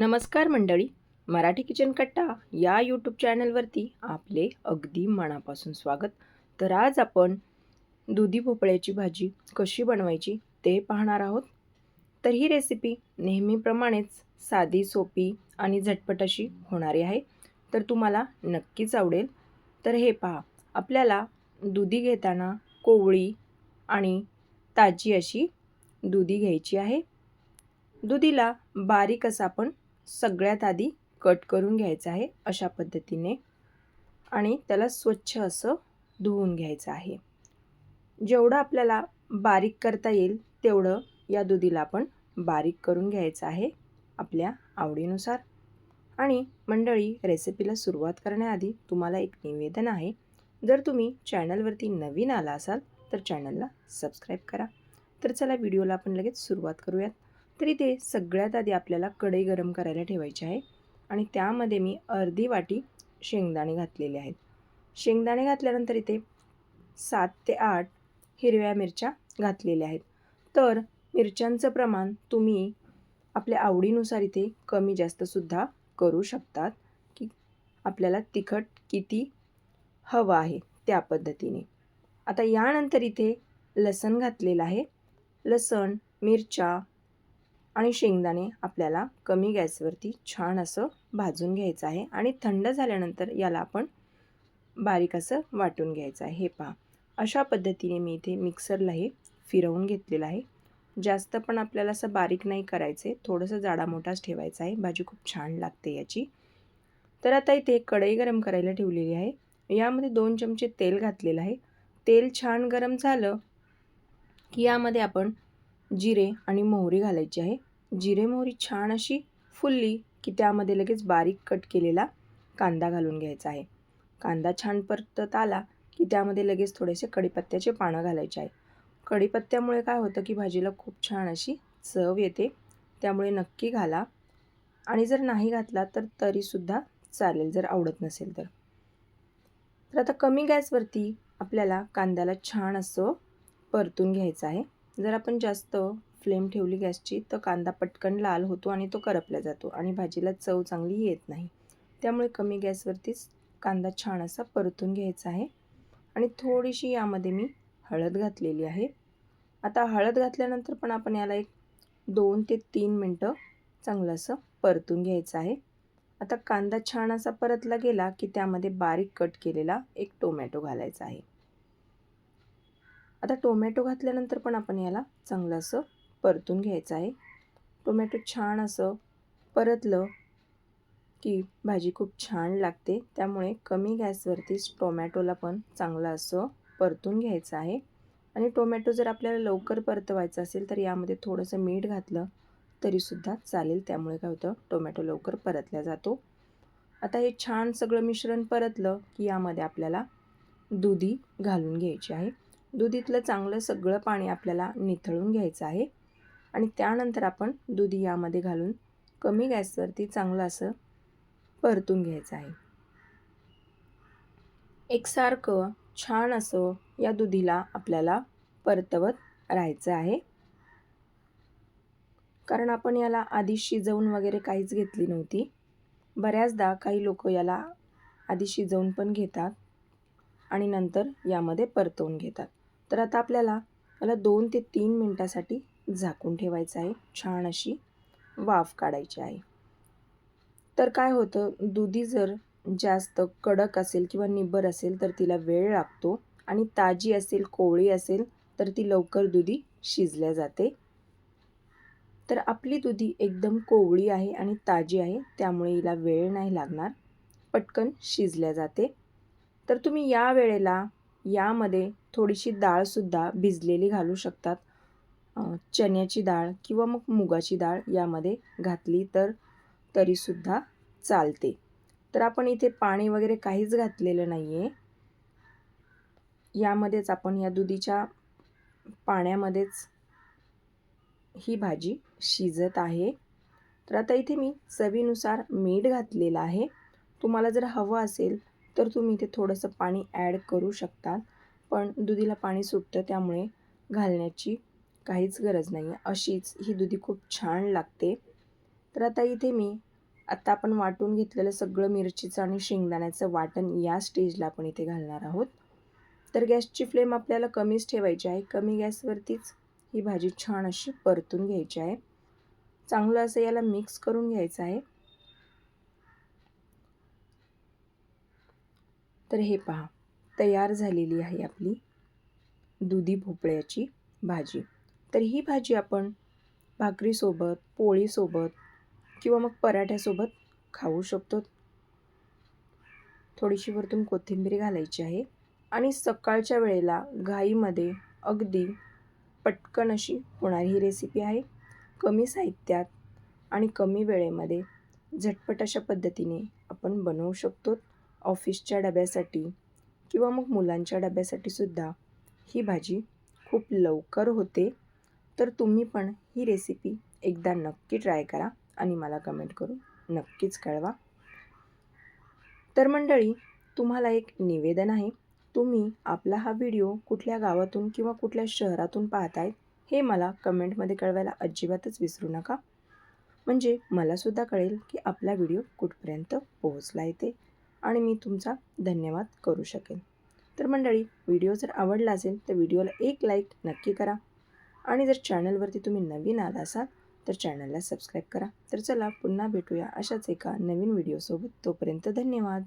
नमस्कार मंडळी मराठी किचन कट्टा या यूट्यूब चॅनलवरती आपले अगदी मनापासून स्वागत. तर आज आपण दुधी भोपळ्याची भाजी कशी बनवायची ते पाहणार आहोत. तर ही रेसिपी नेहमीप्रमाणेच साधी सोपी आणि झटपट अशी होणारी आहे. तर तुम्हाला नक्कीच आवडेल. तर हे पहा आपल्याला दुधी घेताना कोवळी आणि ताजी अशी दुधी घ्यायची आहे. दुधीला बारीक असं आपण सगळ्यात आधी कट करून घ्यायचं आहे अशा पद्धतीने आणि त्याला स्वच्छ असं धुवून घ्यायचं आहे. जेवढं आपल्याला बारीक करता येईल तेवढं या दुधीला आपण बारीक करून घ्यायचं आहे आपल्या आवडीनुसार. आणि मंडळी रेसिपीला सुरुवात करण्याआधी तुम्हाला एक निवेदन आहे. जर तुम्ही चॅनलवरती नवीन आला असाल तर चॅनलला सबस्क्राईब करा. तर चला व्हिडिओला आपण लगेच सुरुवात करूयात. तर इथे सगळ्यात आधी आपल्याला कढई गरम करायला ठेवायची आहे आणि त्यामध्ये मी अर्धी वाटी शेंगदाणे घातलेले आहेत. शेंगदाणे घातल्यानंतर इथे सात ते आठ हिरव्या मिरच्या घातलेल्या आहेत. तर मिरच्यांचं प्रमाण तुम्ही आपल्या आवडीनुसार इथे कमी जास्तसुद्धा करू शकतात की आपल्याला तिखट किती हवं आहे त्या पद्धतीने. आता यानंतर इथे लसण घातलेलं आहे. लसण मिरच्या आणि शेंगदाणे आपल्याला कमी गॅसवरती छान असं भाजून घ्यायचं आहे आणि थंड झाल्यानंतर याला आपण बारीक असं वाटून घ्यायचं आहे. हे पहा. अशा पद्धतीने मी इथे मिक्सरला हे फिरवून घेतलेलं आहे. जास्त पण आपल्याला असं बारीक नाही करायचं. आहे थोडंसं जाडा मोठाच ठेवायचा आहे. भाजी खूप छान लागते याची. तर आता इथे कढई गरम करायला ठेवलेली आहे. यामध्ये दोन चमचे तेल घातलेलं आहे. तेल छान गरम झालं की यामध्ये आपण जिरे आणि मोहरी घालायची आहे. जिरे मोहरी छान अशी फुलली की त्यामध्ये लगेच बारीक कट केलेला कांदा घालून घ्यायचा आहे. कांदा छान परतत आला की त्यामध्ये लगेच थोडेसे कढीपत्त्याचे पानं घालायचे आहे. कढीपत्त्यामुळे काय होतं की भाजीला खूप छान अशी चव येते. त्यामुळे नक्की घाला. आणि जर नाही घातला तर तरीसुद्धा चालेल जर आवडत नसेल तर. तर आता कमी गॅसवरती आपल्याला कांद्याला छान असं परतून घ्यायचं आहे. जर आपण जास्त फ्लेम ठेवली गॅसची तर कांदा पटकन लाल होतो आणि तो करपला जातो आणि भाजीला चव चांगली येत नाही. त्यामुळे कमी गॅसवरतीच कांदा छान असा परतून घ्यायचा आहे. आणि थोडीशी यामध्ये मी हळद घातलेली आहे. आता हळद घातल्यानंतर पण आपण याला एक दोन ते तीन मिनटं चांगलं असं परतून घ्यायचं आहे. आता कांदा छान असा परतला गेला की त्यामध्ये बारीक कट केलेला एक टोमॅटो घालायचा आहे. आता टोमॅटो घातल्यानंतर पण आपण याला चांगलं असं परतून घ्यायचं आहे. टोमॅटो छान असं परतलं की भाजी खूप छान लागते. त्यामुळे कमी गॅसवरतीच टोमॅटोला पण चांगलं असं परतून घ्यायचं आहे. आणि टोमॅटो जर आपल्याला लवकर परतवायचं असेल तर यामध्ये थोडंसं मीठ घातलं तरीसुद्धा चालेल. त्यामुळे काय होतं? टोमॅटो लवकर परतला जातो. आता हे छान सगळं मिश्रण परतलं की यामध्ये आपल्याला दुधी घालून घ्यायची आहे. दुधीतलं चांगलं सगळं पाणी आपल्याला निथळून घ्यायचं आहे. आणि त्यानंतर आपण दुधी यामध्ये घालून कमी गॅसवरती चांगलं असं परतून घ्यायचं आहे. एकसारखं छान असं या दुधीला आपल्याला परतवत राहायचं आहे. कारण आपण याला आधी शिजवून वगैरे काहीच घेतली नव्हती. बऱ्याचदा काही लोक याला आधी शिजवून पण घेतात आणि नंतर यामध्ये परतवून घेतात. तर आता आपल्याला याला दोन ते तीन मिनटासाठी झाकून ठेवायचं आहे. छान अशी वाफ काढायची आहे. तर काय होतं? दुधी जर जास्त कडक असेल किंवा निब्बर असेल तर तिला वेळ लागतो आणि ताजी असेल कोवळी असेल तर ती लवकर दुधी शिजल्या जाते. तर आपली दुधी एकदम कोवळी आहे आणि ताजी आहे त्यामुळे हिला वेळ नाही लागणार. पटकन शिजल्या जाते. तर तुम्ही या वेळेला यामध्ये थोडीशी डाळसुद्धा भिजलेली घालू शकतात. चण्याची डाळ किंवा मग मुगाची डाळ यामध्ये घातली तर तरीसुद्धा चालते. तर आपण इथे पाणी वगैरे काहीच घातलेलं नाही आहे यामध्येच आपण या दुधीच्या पाण्यामध्येच ही भाजी शिजत आहे. तर आता इथे मी चवीनुसार मीठ घातलेलं आहे. तुम्हाला जर हवं असेल तर तुम्ही इथे थोडंसं पाणी ॲड करू शकता पण दुधीला पाणी सुटतं त्यामुळे घालण्याची काहीच गरज नाही आहे अशीच ही दुधी खूप छान लागते. तर आता इथे मी आत्ता आपण वाटून घेतलेलं सगळं मिरचीचं आणि शेंगदाण्याचं वाटण या स्टेजला आपण इथे घालणार आहोत. तर गॅसची फ्लेम आपल्याला कमीच ठेवायची आहे. कमी गॅसवरतीच ही भाजी छान अशी परतून घ्यायची आहे. चांगलं असं याला मिक्स करून घ्यायचं आहे. तर हे पहा तयार झालेली आहे आपली दुधी भोपळ्याची भाजी. तर ही भाजी आपण भाकरीसोबत पोळीसोबत किंवा मग पराठ्यासोबत खाऊ शकतो. थोडीशी वरतून कोथिंबीर घालायची आहे आणि सकाळच्या वेळेला घाईमध्ये अगदी पटकन अशी होणारी ही रेसिपी आहे. कमी साहित्यात आणि कमी वेळेमध्ये झटपट अशा पद्धतीने आपण बनवू शकतो. ऑफिसच्या डब्यासाठी किंवा मग मुलांच्या डब्यासाठी सुद्धा ही भाजी खूप लवकर होते. तर तुम्ही पण ही रेसिपी एकदा नक्की ट्राय करा आणि मला कमेंट करून नक्कीच कळवा. तर मंडळी तुम्हाला एक निवेदन आहे. तुम्ही आपला हा व्हिडिओ कुठल्या गावातून किंवा कुठल्या शहरातून पाहतायत हे मला कमेंटमध्ये कळवायला अजिबातच विसरू नका. म्हणजे मलासुद्धा कळेल की आपला व्हिडिओ कुठपर्यंत पोहोचला येते आणि मी तुमचा धन्यवाद करू शकेन. तर मंडळी व्हिडिओ जर आवडला असेल तर व्हिडिओला एक लाईक नक्की करा. आणि जर चॅनलवरती तुम्ही नवीन आला असाल तर चॅनलला सबस्क्राईब करा. तर चला पुन्हा भेटूया अशाच एका नवीन व्हिडिओसोबत. तोपर्यंत धन्यवाद.